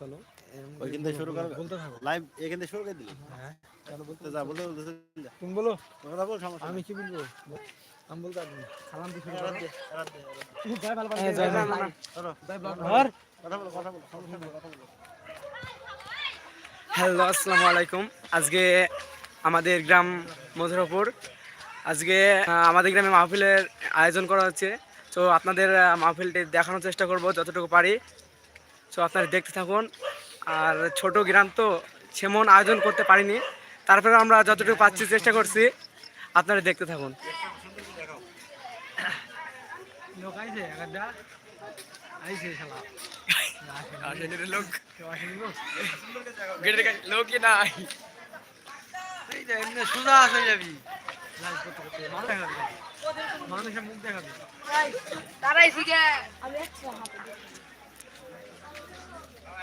চলো। ওইখান থেকে শুরু করবে বলতে থাকো। লাইভ এখান থেকে শুরু করে দিলি? হ্যাঁ চলো বলতে যা বলতে বলতে তুমি বলো। কথা বল সমস্যা আমি আমি কি বলব? আমি বলতে পারব সালাম দিয়ে শুরু করো। জয় জয় ভালো হ্যাঁ, জয় না, না, না, জয় ব্লগ ধর। কথা বলো কথা বলো সমস্যা নেই, কথা বলো। হ্যালো আসসালামু আলাইকুম। আজকে আমাদের গ্রাম মধুরপুর। আজকে আমাদের গ্রামে মাহফিলের আয়োজন করা হচ্ছে। তো আপনাদের মাহফিলটি দেখানোর চেষ্টা করব যতটুকু পারি। তো আপনারা দেখতে থাকুন। আর ছোট গ্রাম তো সেমন আয়োজন করতে পারিনি। তারপরে আমরা যতটুকু পাচ্ছি চেষ্টা করছি আপনারা দেখতে থাকুন। মানুষের মুখ দেখাবি তারাই শিখে।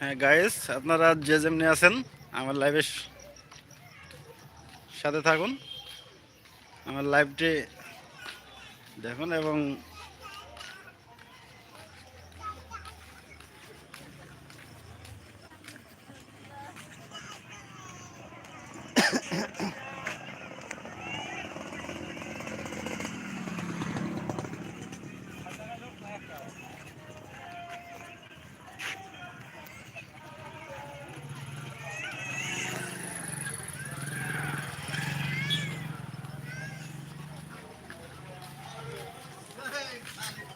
হ্যাঁ গাইস আপনারা যে যেমনি আছেন আমার লাইভের সাথে থাকুন। আমার লাইভটি দেখুন এবং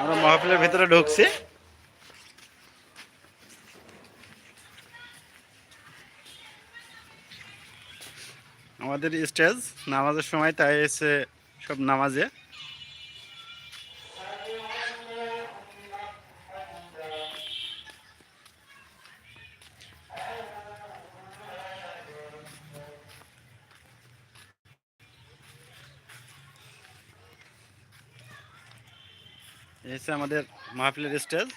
আমরা মহাপিলের ভেতরে ঢুকছি। আমাদের স্টেজ নামাজের সময় তাই এসে সব নামাজে হচ্ছে আমাদের মাহফিলের স্টেজ।